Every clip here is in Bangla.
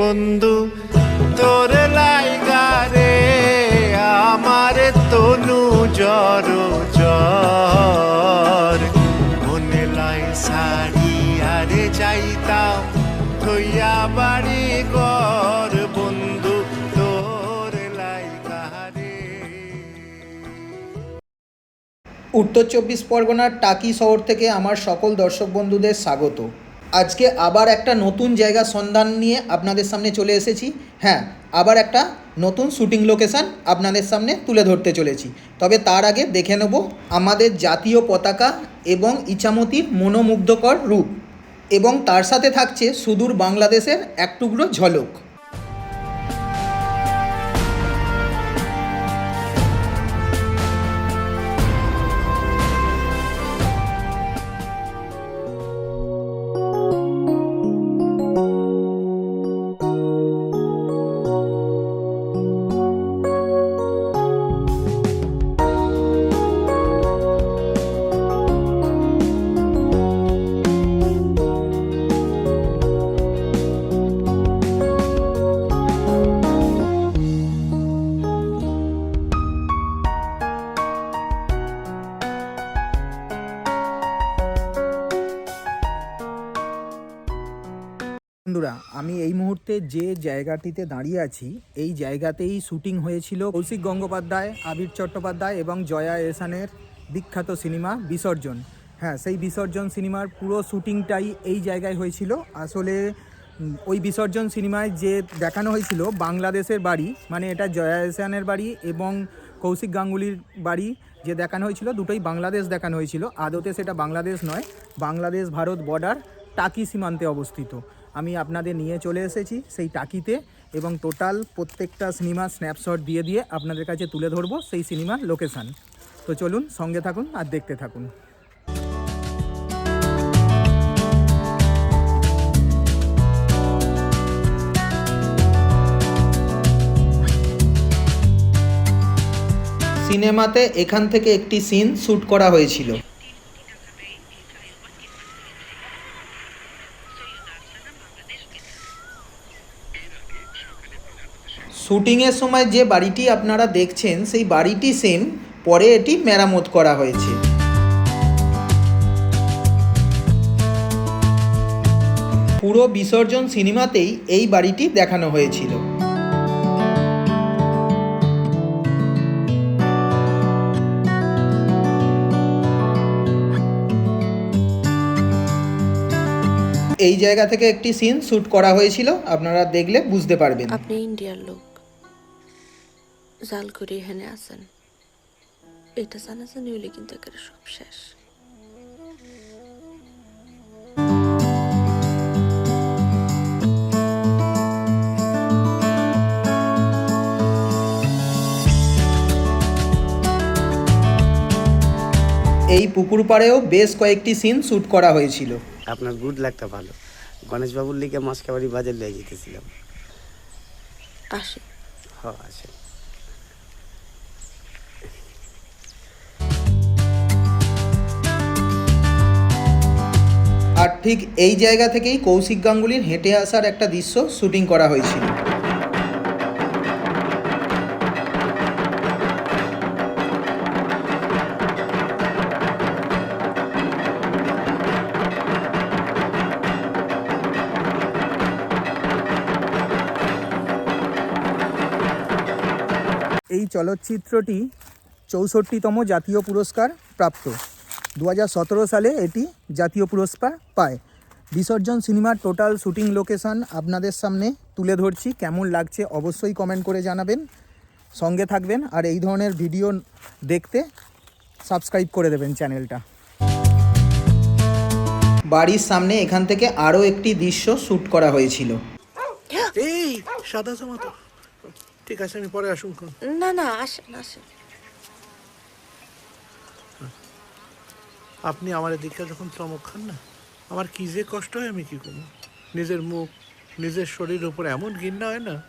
বন্ধু, তোর লাইগারে আমার তনু জর জর মনে লাই শাড়ি আরে যাইতাম, থইয়া বাড়ি ঘর। বন্ধু, তোর লাইগারে উত্তর চব্বিশ পরগনার টাকি শহর থেকে আমার সকল দর্শক বন্ধুদের স্বাগত। আজকে আবার একটা নতুন জায়গা সন্ধান নিয়ে আপনাদের সামনে চলে এসেছি। হ্যাঁ আবার একটা নতুন শুটিং লোকেশান আপনাদের সামনে তুলে ধরতে চলেছি। তবে তার আগে দেখে নেব আমাদের জাতীয় পতাকা এবং ইচামতির মনোমুগ্ধকর রূপ। এবং তার সাথে থাকছে সুদূর বাংলাদেশের এক টুকরো ঝলক। মুহূর্তে যে জায়গাটিতে দাঁড়িয়ে আছি, এই জায়গাতেই শুটিং হয়েছিল কৌশিক গঙ্গোপাধ্যায়, আবির চট্টোপাধ্যায় এবং জয়া এসানের বিখ্যাত সিনেমা বিসর্জন। হ্যাঁ সেই বিসর্জন সিনেমার পুরো শুটিংটাই এই জায়গায় হয়েছিল। আসলে ওই বিসর্জন সিনেমায় যে দেখানো হয়েছিল, বাংলাদেশের বাড়ি মানে এটা জয়া এসানের বাড়ি এবং কৌশিক গাঙ্গুলির বাড়ি যে দেখানো হয়েছিল, দুটোই বাংলাদেশ দেখানো হয়েছিল। আদতে সেটা বাংলাদেশ নয় বাংলাদেশ ভারত বর্ডার টাকি সীমান্তে অবস্থিত। আমি আপনাদের নিয়ে চলে এসেছি সেই টাকিতে এবং টোটাল প্রত্যেকটা সিনেমা স্ন্যাপশট দিয়ে দিয়ে আপনাদের কাছে তুলে ধরবো সেই সিনেমার লোকেশান। তো চলুন সঙ্গে থাকুন আর দেখতে থাকুন। সিনেমাতে এখান থেকে একটি সিন শ্যুট করা হয়েছিল। শুটিংয়ের সময় যে বাড়িটি আপনারা দেখছেন, সেই বাড়িটি সেম পরে এটি মেরামত করা হয়েছে। পুরো বিসর্জন সিনেমাতেই এই বাড়িটি দেখানো হয়েছিল। এই জায়গা থেকে একটি সিন শ্যুট করা হয়েছিল, আপনারা দেখলে বুঝতে পারবেন। আপনি ইন্ডিয়ার লোক। জাল করে এখানে আছেন। এটা জানাজানি হলে কিন্তু একেবারে সব শেষ। এই পুকুর পাড়েও বেশ কয়েকটি সিন শ্যুট করা হয়েছিল। আপনার গুড লাগটা ভালো। গণেশবাবুর লিগে মাসকাবাড়ি বাজার লিয়ে যেতেছিলাম। আসে। হ আছে ঠিক এই জায়গা থেকেই কৌশিক গাঙ্গুলির হেঁটে আসার একটা দৃশ্য শুটিং করা হয়েছিল। এই চলচ্চিত্রটি চৌষট্টিতম জাতীয় পুরস্কার প্রাপ্ত। দু হাজার সতেরো সালে এটি জাতীয় পুরস্কার পায়। বিসর্জন সিনেমার টোটাল শুটিং লোকেশন আপনাদের সামনে তুলে ধরছি। কেমন লাগছে অবশ্যই কমেন্ট করে জানাবেন। সঙ্গে থাকবেন আর এই ধরনের ভিডিও দেখতে সাবস্ক্রাইব করে দেবেন চ্যানেলটা। বাড়ির সামনে এখান থেকে আরও একটি দৃশ্য শ্যুট করা হয়েছিল। এই সাদা জামা তো। ঠিক আছে আমি পরে আসুন। না না আসেন আসেন। আপনি আমার এদিকে যখন চমক খান না আমার কি যে কষ্ট হয় আমি কি করব? নিজের মুখ নিজের শরীরের উপর এমন ঘৃণা হয় না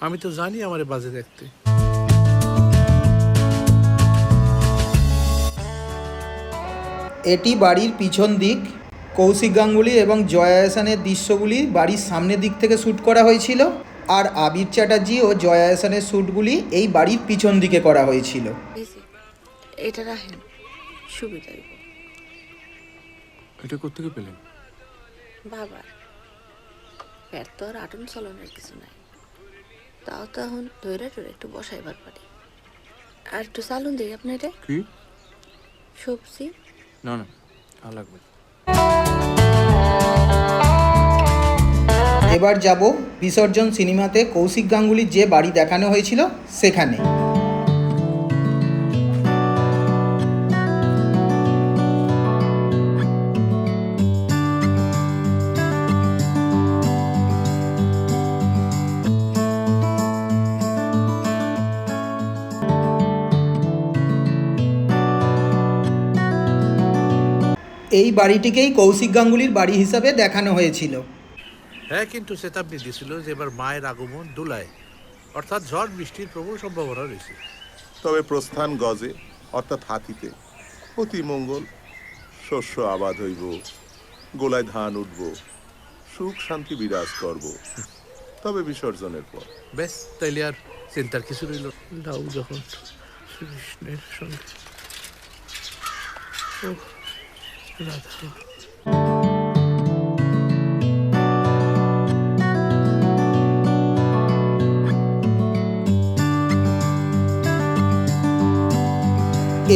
আমি তো জানি আমার বাজে দেখতে। এটি বাড়ির পিছন দিক কৌশিক গাঙ্গুলি এবং জয়া এহসানের দৃশ্যগুলি বাড়ির সামনের দিক থেকে শ্যুট করা হয়েছিল আর আবির চ্যাটার্জি ও জয়া এহসানের শ্যুটগুলি এই বাড়ির পিছন দিকে করা হয়েছিল। এটা রাখেন। সুবিধা এটা কোথেকে পেলেন? বাবা পেট তো আর আটন চলনের কিছু নাই। তাও তো এখন ধরে টরে একটু বসাইবার পারি। আর একটু চালুন দিই আপনি এটা? কি? সবজি? না না আর লাগবে এবার যাব বিসর্জন সিনেমাতে কৌশিক গাঙ্গুলির যে বাড়ি দেখানো হয়েছিল সেখানে। এই বাড়িটিকেই কৌশিক গাঙ্গুলির বাড়ি হিসাবে দেখানো হয়েছিল। হ্যাঁ কিন্তু চেতাবনী দিছিল যে এবার মায়ের আগমন দোলায়। অর্থাৎ ঝড় বৃষ্টির প্রবল সম্ভাবনা রয়েছে। তবে প্রস্থান গজে অর্থাৎ হাতিতে। অতি মঙ্গল শস্য আবাদ হইব। গোলায় ধান উঠব। সুখ শান্তি বিরাজ করব। তবে বিসর্জনের পর। বেশ তাইলে আর চিন্তার কিছু রইল দাও যখন শ্রীকৃষ্ণের সঙ্গে।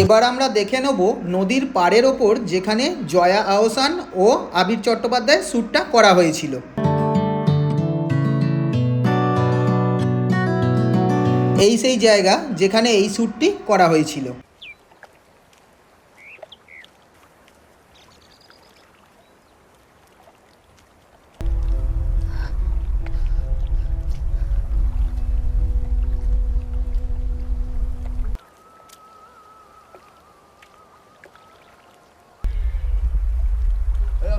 এবার আমরা দেখে নেব নদীর পাড়ের ওপর যেখানে জয়া আহসান ও আবির চট্টোপাধ্যায় শ্যুটটা করা হয়েছিল। এই সেই জায়গা যেখানে এই শ্যুটটি করা হয়েছিল।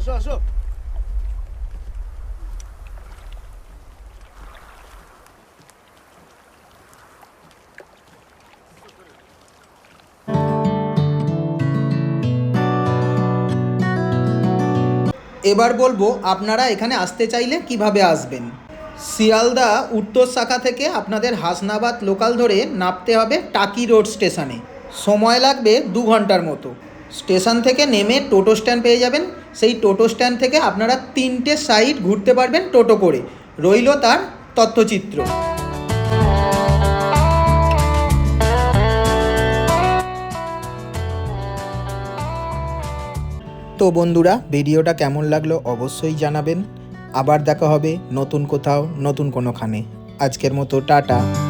আসো আসো। এবার বলব, আপনারা এখানে আসতে চাইলে কীভাবে আসবেন? শিয়ালদা উত্তর শাখা থেকে আপনাদের হাসনাবাদ লোকাল ধরে নামতে হবে টাকি রোড স্টেশনে। সময় লাগবে দু ঘণ্টার মতো। স্টেশন থেকে নেমে টোটো স্ট্যান্ড পেয়ে যাবেন। সেই টোটো স্ট্যান্ড থেকে আপনারা তিনটে সাইড ঘুরতে পারবেন টোটো করে। রইল তার তথ্যচিত্র। তো বন্ধুরা, ভিডিওটা কেমন লাগল অবশ্যই জানাবেন। আবার দেখা হবে নতুন কোথাও, নতুন কোনোখানে। আজকের মতো, টাটা।